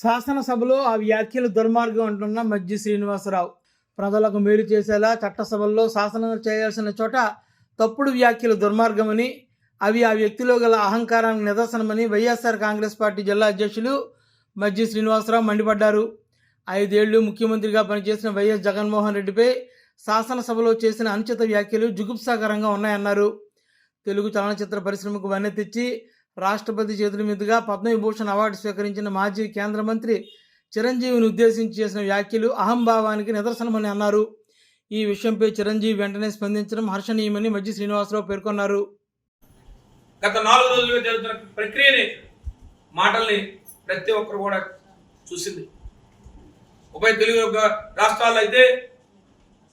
శాసనసభలో ఆ వ్యాఖ్యలు దుర్మార్గం అంటున్న మజ్జి శ్రీనివాసరావు. ప్రజలకు మేలు చేసేలా చట్టసభల్లో శాసనం చేయాల్సిన చోట తప్పుడు వ్యాఖ్యలు దుర్మార్గమని అవి ఆ వ్యక్తిలో గల అహంకారానికి నిదర్శనమని వైఎస్ఆర్ కాంగ్రెస్ పార్టీ జిల్లా అధ్యక్షులు మజ్జి శ్రీనివాసరావు మండిపడ్డారు. ఐదేళ్ళు ముఖ్యమంత్రిగా పనిచేసిన వైఎస్ జగన్మోహన్ రెడ్డిపై శాసనసభలో చేసిన అనుచిత వ్యాఖ్యలు జుగుప్సాకరంగా ఉన్నాయన్నారు. తెలుగు చలనచిత్ర పరిశ్రమకు వన్నె తెచ్చి రాష్ట్రపతి చేతుల మీదుగా పద్మవిభూషణ్ అవార్డు స్వీకరించిన మాజీ కేంద్ర మంత్రి చిరంజీవిని ఉద్దేశించి చేసిన వ్యాఖ్యలు అహంభావానికి నిదర్శనమని అన్నారు. ఈ విషయంపై చిరంజీవి వెంటనే స్పందించడం హర్షణీయమని మజ్జి శ్రీనివాసరావు పేర్కొన్నారు. గత నాలుగు రోజులుగా జరుగుతున్న ప్రక్రియని మాటల్ని ప్రతి ఒక్కరు కూడా చూసింది. ఉభయ తెలుగు యొక్క రాష్ట్రాల్లో అయితే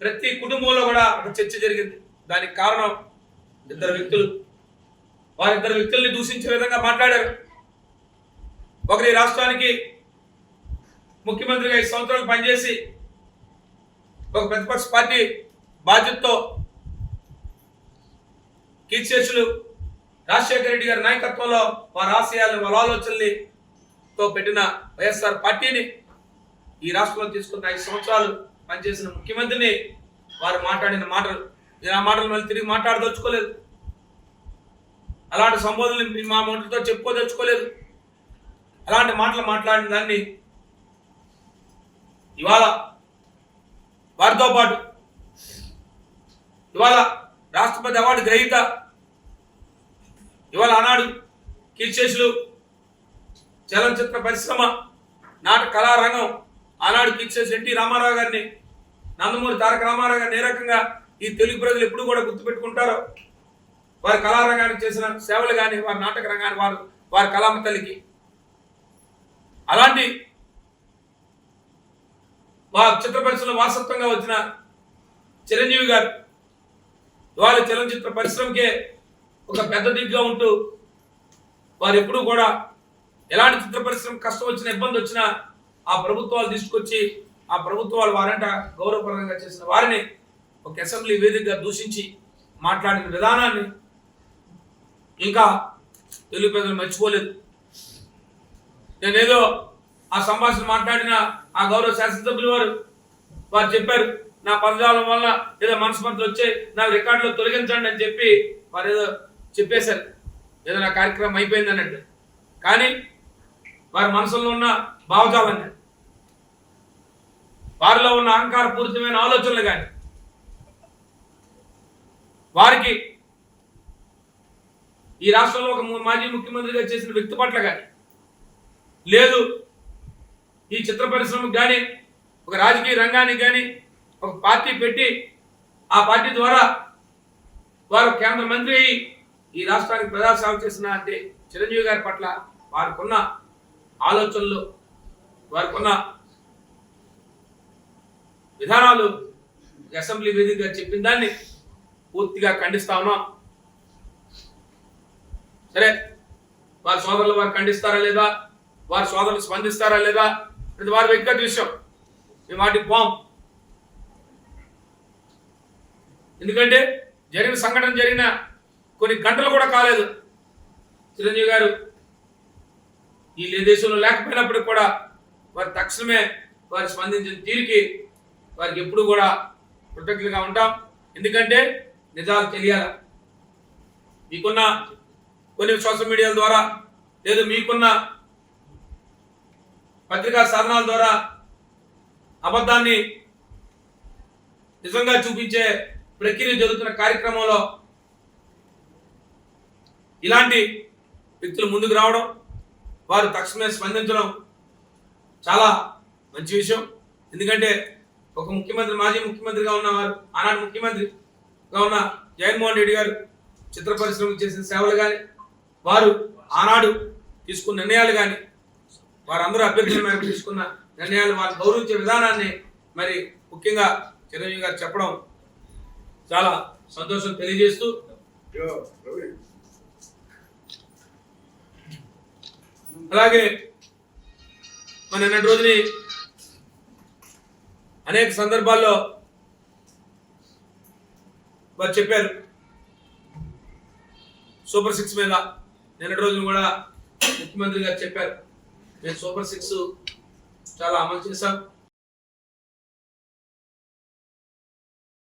ప్రతి కుటుంబంలో కూడా ఒక చర్చ జరిగింది. దానికి కారణం ఇద్దరు వ్యక్తులు. వారిద్దరు వ్యక్తుల్ని దూషించే విధంగా మాట్లాడారు. ఒకరి రాష్ట్రానికి ముఖ్యమంత్రిగా ఐదు సంవత్సరాలు పనిచేసి ఒక ప్రతిపక్ష పార్టీ బాధ్యతతో కీర్తిశేషులు రాజశేఖర రెడ్డి గారి నాయకత్వంలో వారి ఆశయాలను వారి ఆలోచనల్ని తో పెట్టిన వైఎస్ఆర్ పార్టీని ఈ రాష్ట్రంలో తీసుకున్న ఐదు సంవత్సరాలు పనిచేసిన ముఖ్యమంత్రిని వారు మాట్లాడిన మాటలు. నేను ఆ మాటలు మళ్ళీ తిరిగి మాట్లాడదలుచుకోలేదు. అలాంటి సంబోధనలు మా మొంటతో చెప్పుకోదలుచుకోలేదు అలాంటి మాటలు మాట్లాడిన దాన్ని ఇవాళ వారితో పాటు ఇవాళ రాష్ట్రపతి అవార్డు గ్రహీత ఇవాళ ఆనాడు కీర్చేసులు చలనచిత్ర పరిశ్రమ నాటక కళారంగం ఆనాడు కీర్చేసి ఎన్టీ రామారావు గారిని నందమూరి తారక రామారావు గారిని ఏ రకంగా ఈ తెలుగు ప్రజలు ఎప్పుడు కూడా గుర్తుపెట్టుకుంటారో వారి కళారంగానికి చేసిన సేవలు కానీ వారి నాటక రంగాన్ని వారు వారి కళామ తల్లికి. అలాంటి మా చిత్ర పరిశ్రమ వారసత్వంగా వచ్చిన చిరంజీవి గారు ఇవాళ చలనచిత్ర పరిశ్రమకే ఒక పెద్ద దిగ్గా ఉంటూ వారు ఎప్పుడూ కూడా ఎలాంటి చిత్ర పరిశ్రమ కష్టం వచ్చిన ఇబ్బంది వచ్చినా ఆ ప్రభుత్వాలు తీసుకొచ్చి ఆ ప్రభుత్వాలు వారంట గౌరవపరంగా చేసిన వారిని ఒక అసెంబ్లీ వేదికగా దూషించి మాట్లాడిన విధానాన్ని ఇంకా తెలుగు ప్రజలు మర్చిపోలేదు. నేనేదో ఆ సంభాషణ మాట్లాడిన ఆ గౌరవ శాసనసభ్యులు వారు వారు చెప్పారు నా పదజాలం వల్ల ఏదో మనస్పర్ధలు వచ్చాయి నా రికార్డులో తొలగించండి అని చెప్పి వారు ఏదో చెప్పేశారు. ఏదో నా కార్యక్రమం అయిపోయింది అన్నట్టు. కానీ వారి మనసులో ఉన్న భావజాలం కానీ వారిలో ఉన్న అహంకార పూరితమైన ఆలోచనలు కానీ వారికి ఈ రాష్ట్రంలో ఒక మాజీ ముఖ్యమంత్రిగా చేసిన వ్యక్తి పట్ల కానీ లేదు ఈ చిత్ర పరిశ్రమకు కానీ ఒక రాజకీయ రంగానికి కానీ ఒక పార్టీ పెట్టి ఆ పార్టీ ద్వారా వారు కేంద్ర మంత్రి అయి ఈ రాష్ట్రానికి ప్రజాసేవ చేసిన అంటే చిరంజీవి గారి పట్ల వారికున్న ఆలోచనలు వారికున్న విధానాలు అసెంబ్లీ వేదికగా చెప్పిన దాన్ని పూర్తిగా ఖండిస్తా ఉన్నాం. సరే వారి సోదరులు వారు ఖండిస్తారా లేదా? వారి సోదరులు స్పందిస్తారా లేదా? ఇది వారి వ్యక్తిగత విషయం. మేము వాటికి పోం. ఎందుకంటే జరిగిన సంఘటన జరిగిన కొన్ని గంటలు కూడా కాలేదు. చిరంజీవి గారు ఈ దేశంలో లేకపోయినప్పుడు కూడా వారి తక్షణమే వారు స్పందించిన తీరికి వారికి ఎప్పుడు కూడా కృతజ్ఞతగా ఉంటాం. ఎందుకంటే నిజాలు తెలియాలి? మీకున్న కొన్ని సోషల్ మీడియాల ద్వారా లేదు మీకున్న పత్రికా సాధనాల ద్వారా అబద్ధాన్ని నిజంగా చూపించే ప్రక్రియ జరుగుతున్న కార్యక్రమంలో ఇలాంటి వ్యక్తులు ముందుకు రావడం వారు తక్షణమే స్పందించడం చాలా మంచి విషయం. ఎందుకంటే ఒక ముఖ్యమంత్రి మాజీ ముఖ్యమంత్రిగా ఉన్నవారు ఆనాడు ముఖ్యమంత్రిగా ఉన్న జగన్మోహన్ రెడ్డి గారు చిత్ర పరిశ్రమకు చేసిన సేవలు కానీ వారు ఆనాడు తీసుకున్న నిర్ణయాలు కానీ వారందరూ అభ్యర్థుల మేరకు తీసుకున్న నిర్ణయాలు వారు గౌరవించే విధానాన్ని మరి ముఖ్యంగా చిరంజీవి గారు చెప్పడం చాలా సంతోషం తెలియజేస్తూ అలాగే మన నిన్నటి రోజుని అనేక సందర్భాల్లో వారు చెప్పారు. సూపర్ సిక్స్ మీద నిన్నటి రోజున కూడా ముఖ్యమంత్రి గారు చెప్పారు. మేము సూపర్ సిక్స్ చాలా అమలు చేశాం